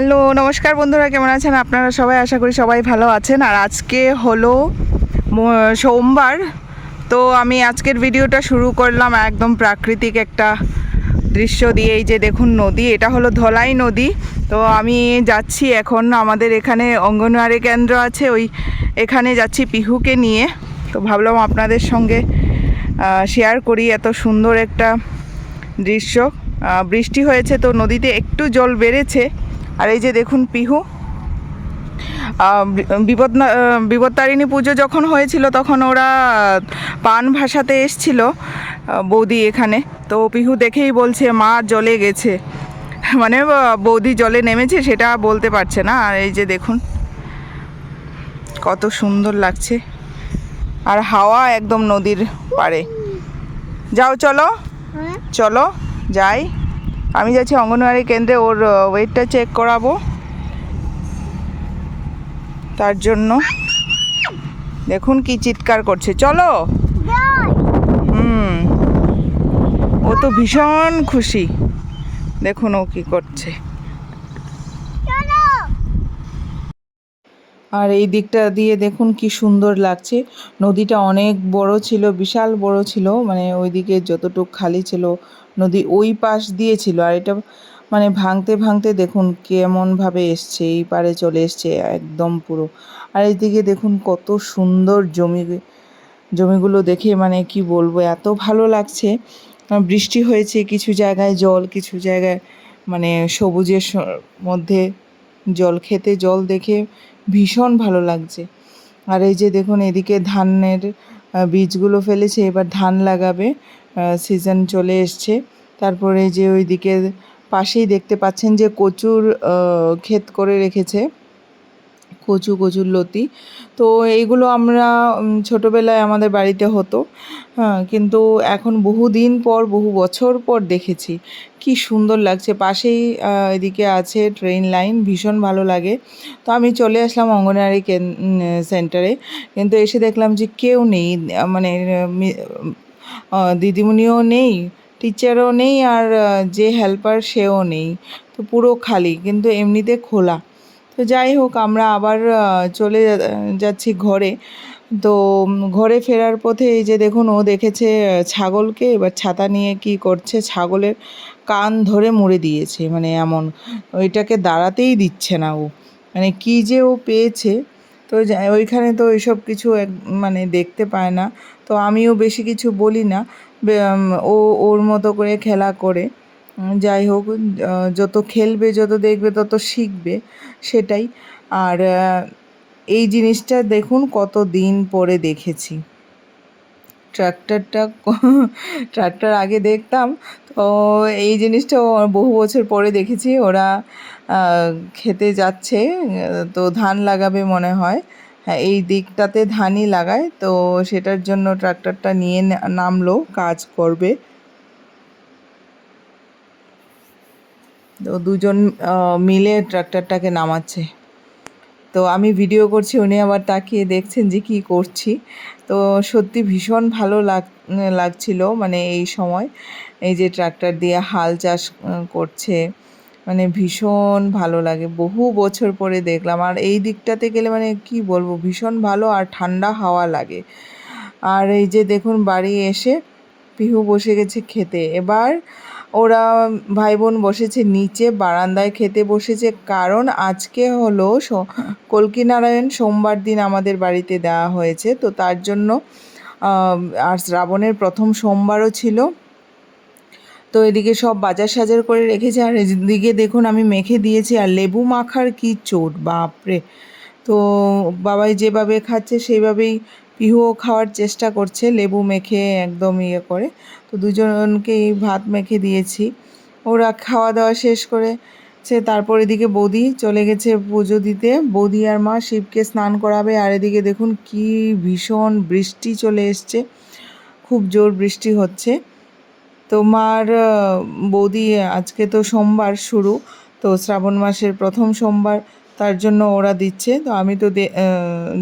Hello, নমস্কার বন্ধুরা, কেমন আছেন? আপনারা সবাই আশা করি সবাই ভালো আছেন। আর আজকে হলো সোমবার। তো আমি আজকের ভিডিওটা শুরু করলাম একদম প্রাকৃতিক একটা দৃশ্য দিয়ে। এই যে দেখুন নদী, এটা হলো ধলাই নদী। তো আমি যাচ্ছি এখন, আমাদের এখানে অঙ্গনওয়াড়ি কেন্দ্র আছে, ওই এখানে যাচ্ছি পিহুকে নিয়ে। তো ভাবলাম আপনাদের সঙ্গে শেয়ার করি এত সুন্দর একটা দৃশ্য। বৃষ্টি হয়েছে তো নদীতে একটু জল বেড়েছে। আর এই যে দেখুন পিহু বিপদ বিপত্তারিণী পুজো যখন হয়েছিল তখন ওরা পান ভাসাতে এসছিল বৌদি এখানে। তো পিহু দেখেই বলছে মা জলে গেছে। মানে বৌদি জলে নেমেছে সেটা বলতে পারছে না। আর এই যে দেখুন কত সুন্দর লাগছে। আর হাওয়া একদম নদীর পাড়ে। যাও চলো। চলো যাই। আমি যাচ্ছি অঙ্গনওয়াড়ি কেন্দ্রে, ওর ওয়েটটা চেক করাবো। তার জন্য। দেখুন কি চিৎকার করছে। চলো। হুম। ও তো ভীষণ খুশি। দেখুন ও কি করছে। আর এই দিকটা দিয়ে দেখুন কি সুন্দর লাগছে। নদীটা অনেক বড় ছিল, বিশাল বড় ছিল মানে ওইদিকে যতটুক খালি ছিল, নদী ওই পাশ দিয়ে ছিল। আর এটা মানে ভাঙতে ভাঙতে দেখুন কেমনভাবে এসছে, এই পারে চলে এসছে একদম পুরো। আর এইদিকে দেখুন কত সুন্দর জমি, জমিগুলো দেখে মানে কি বলব, এত ভালো লাগছে। বৃষ্টি হয়েছে কিছু জায়গায়, জল কিছু জায়গায় মানে সবুজের মধ্যে জল খেতে জল দেখে ভীষণ ভালো লাগছে। আর এই যে দেখুন, এদিকে ধানের বীজগুলো ফেলেছে, এবার ধান লাগাবে সিজন চলে এসছে। তারপরে যে ওইদিকে পাশেই দেখতে পাচ্ছেন যে কচুর ক্ষেত করে রেখেছে। কচু, কচুর লতি। তো এইগুলো আমরা ছোটোবেলায় আমাদের বাড়িতে হতো। হ্যাঁ কিন্তু এখন বহু দিন পর, বহু বছর পর দেখেছি। কি সুন্দর লাগছে। পাশেই এদিকে আছে ট্রেন লাইন, ভীষণ ভালো লাগে। তো আমি চলে আসলাম কেন- সেন্টারে। কিন্তু এসে দেখলাম যে কেউ নেই মানে দিদিমণিও নেই, টিচারও নেই, আর যে হেল্পার সেও নেই। তো পুরো খালি, কিন্তু এমনিতে খোলা। তো যাই হোক, আমরা আবার চলে যাচ্ছি ঘরে। তো ঘরে ফেরার পথে এই যে দেখুন, ও দেখেছে ছাগলকে, এবার ছাতা নিয়ে কি করছে, ছাগলের কান ধরে মুড়ে দিয়েছে মানে এমন। ওইটাকে দাঁড়াতেই দিচ্ছে না ও। মানে কি যে ও পেয়েছে, তো ওইখানে তো এইসব কিছু এক মানে দেখতে পায় না। তো আমিও বেশি কিছু বলি না ও, ওর মতো করে খেলা করে। যাই হোক যত খেলবে, যত দেখবে, তত শিখবে, সেটাই। আর এই জিনিসটা দেখুন কত দিন পরে দেখেছি। ট্রাক্টরটা ট্রাক্টর আগে দেখতাম, তো এই জিনিসটা বহু বছর পরে দেখেছি। ওরা খেতে যাচ্ছে, তো ধান লাগাবে মনে হয়। হ্যাঁ এই দিকটাতে ধানই লাগায়, তো সেটার জন্য ট্রাক্টরটা নিয়ে নামলো, কাজ করবে। তো দুজন মিলে ট্রাক্টরটাকে নামাচ্ছে। তো আমি ভিডিও করছি, উনি আবার তাকিয়ে দেখছেন যে কি করছি। তো সত্যি ভীষণ ভালো লাগ, লাগছিল মানে এই সময়। এই যে ট্রাক্টর দিয়ে হাল চাষ করছে মানে ভীষণ ভালো লাগে। বহু বছর পরে দেখলাম। আর এই দিকটাতে গেলে মানে কি বলব, ভীষণ ভালো আর ঠান্ডা হাওয়া লাগে। আর এই যে দেখুন, বাড়ি এসে পিহু বসে গেছে খেতে। এবার ওরা ভাই বোন বসেছে নিচে, বারান্দায় খেতে বসেছে। কারণ আজকে হলো কল্কিনারায়ণ সোমবার দিন আমাদের বাড়িতে দেওয়া হয়েছে। তো তার জন্য আর শ্রাবণের প্রথম সোমবারও ছিল। তো এদিকে সব বাজার সাজার করে রেখেছে। আর এদিকে দেখুন আমি মেখে দিয়েছি। আর লেবু মাখার কি চোট, বাপরে! তো বাবাই যেভাবে খাচ্ছে সেইভাবেই পিহুও খাওয়ার চেষ্টা করছে, লেবু মেখে একদম ইয়ে করে। তো দুজনকেই ভাত মেখে দিয়েছি। ওরা খাওয়া দাওয়া শেষ করে সে তারপর এদিকে বৌদি চলে গেছে পুজো দিতে। বৌদি আর মা শিবকে স্নান করাবে, আর এদিকে দেখুন কি ভীষণ বৃষ্টি চলে এসছে, খুব জোর বৃষ্টি হচ্ছে। তোমার বৌদি আজকে তো সোমবার শুরু, তো শ্রাবণ মাসের প্রথম সোমবার। তার জন্য ওরা দিচ্ছে। তো আমি তো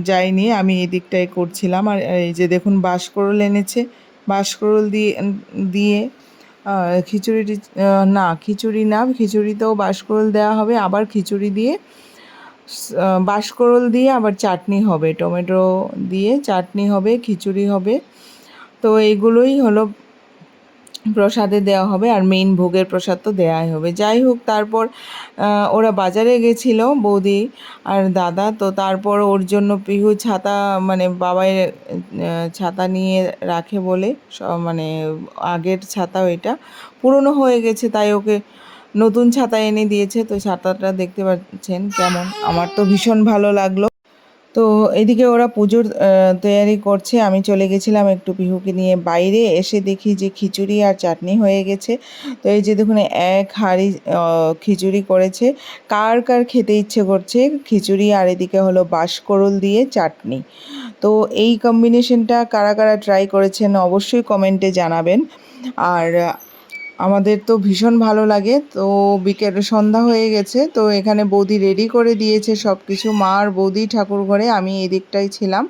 যাইনি আমি এই দিকটাই করছিলাম। আর এই যে দেখুন বাঁশকরল এনেছে। বাঁশকরল দিয়ে দিয়ে খিচুড়িটি না খিচুড়ি না খিচুড়িতেও বাঁশকরল দেওয়া হবে। আবার খিচুড়ি দিয়ে আহ, বাঁশকরল দিয়ে আবার চাটনি হবে। টমেটো দিয়ে চাটনি হবে খিচুড়ি হবে। তো এইগুলোই হলো প্রসাদে দেওয়া হবে আর মেইন ভোগের প্রসাদ তো দেওয়াই হবে। যাই হোক, তারপর ওরা বাজারে গেছিল বৌদি আর দাদা, তো তারপর ওর জন্য পিহু ছাতা মানে বাবাই ছাতা নিয়ে রাখে বলে মানে আগের ছাতা ওইটা। পুরনো হয়ে গেছে, তাই ওকে নতুন ছাতা এনে দিয়েছে। তো ছাতাটা দেখতে পাচ্ছেন কেমন। আমার তো ভীষণ ভালো লাগল। তো এদিকে ওরা পুজোর তৈয়ারি করছে। আমি চলে গেছিলাম একটু পিহুকে নিয়ে বাইরে। এসে দেখি যে খিচুড়ি আর চাটনি হয়ে গেছে। তো এই যে দেখুন, এক হাঁড়ি খিচুড়ি করেছে। কার কার খেতে ইচ্ছে করছে? খিচুড়ি আর এদিকে হলো বাঁশকরল দিয়ে চাটনি। তো এই কম্বিনেশনটা কারা কারা ট্রাই করেছেন অবশ্যই কমেন্টে জানাবেন। আর আমাদের তো ভীষণ ভালো লাগে। তো বিকেল সন্ধ্যা হয়ে গেছে, তো এখানে বৌদি রেডি করে দিয়েছে সব কিছু মা আর বৌদি ঠাকুর ঘরে, আমি এদিকটাই ছিলাম।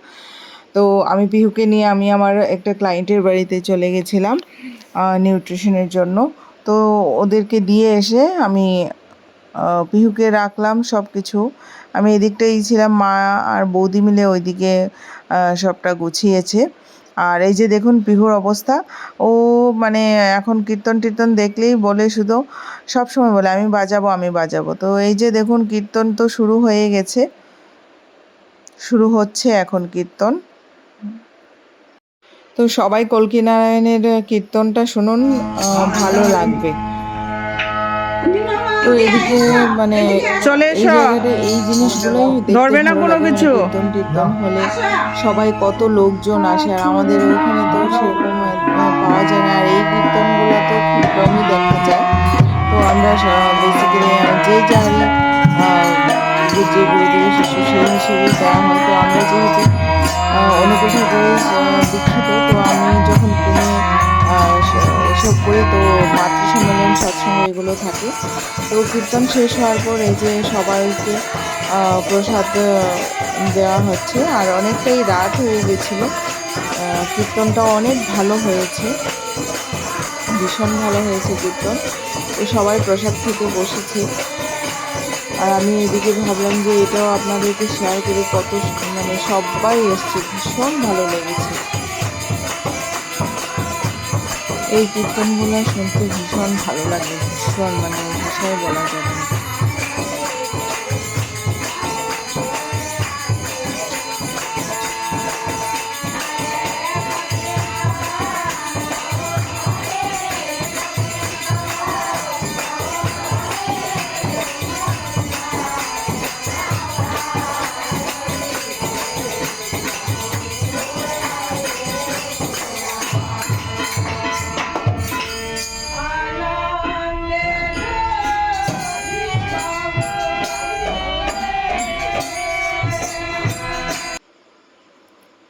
তো আমি পিহুকে নিয়ে আমি আমার একটা ক্লায়েন্টের বাড়িতে চলে গেছিলাম নিউট্রিশনের জন্য। তো ওদেরকে দিয়ে এসে আমি পিহুকে রাখলাম সব কিছু আমি এদিকটাই ছিলাম, মা আর বৌদি মিলে ওইদিকে সবটা গুছিয়েছে। আর এই যে দেখুন পিহুর অবস্থা। ও মানে এখন কীর্তন টীর্তন দেখলেই বলে শুধু, সব সময় বলে, আমি বাজাবো আমি বাজাবো। তো এই যে দেখুন কীর্তন তো শুরু হয়ে গেছে। শুরু হচ্ছে এখন কীর্তন। তো সবাই কলকিনারায়ণের কীর্তনটা শুনুন ভালো লাগবে। তো এদিকে মানে চলে এসো। এই জিনিসগুলোই দেখতে ধরবে না কোনো। কিছু? কীর্তন টীর্তন হলে সবাই কত লোকজন আসে আর আমাদের ওইখানে তো সেরকম পাওয়া যায় না আর এই কীর্তনগুলো তো খুব কমই দেখা যায় তো আমরা বেসিক্যালি যে আহ, যে যে গুরুদেবের শিশু সেই হিসেবে দেওয়া হয় তো আমরা যেহেতু অনুকূল ঠাকুরের দীক্ষিত তো আমি যখন পুনে আহ, করি তো মাতৃ সম্মেলন সৎসঙ্গ এগুলো থাকে। তো কীর্তন শেষ হওয়ার পর এই যে সবাইকে প্রসাদ দেওয়া হচ্ছে। আর অনেকটাই রাত হয়ে গেছিল। আহ, কীর্তনটাও অনেক ভালো হয়েছে। ভীষণ ভালো হয়েছে কীর্তন। তো সবাই প্রসাদ খেতে বসেছে। আর আমি এদিকে ভাবলাম যে এটাও আপনাদেরকে শেয়ার করি কত মানে সবাই এসছে ভীষণ ভালো লেগেছে। এই কীর্তনগুলো শুনতে ভীষণ ভালো লাগে ভীষণ মানে ভাষায় বলা যাবে না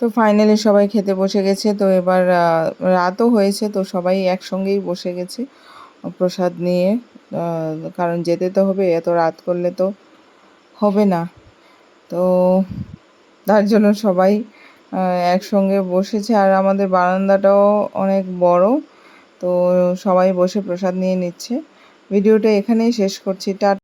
তো ফাইনালি সবাই খেতে বসে গেছে। তো এবার রাতও হয়েছে, তো সবাই একসঙ্গেই বসে গেছে প্রসাদ নিয়ে। কারণ যেতে তো হবে, এত রাত করলে তো হবে না। তো তার জন্য সবাই একসঙ্গে বসেছে। আর আমাদের বারান্দাটাও অনেক বড়, তো সবাই বসে প্রসাদ নিয়ে নিচ্ছে। ভিডিওটা এখানেই শেষ করছি। টা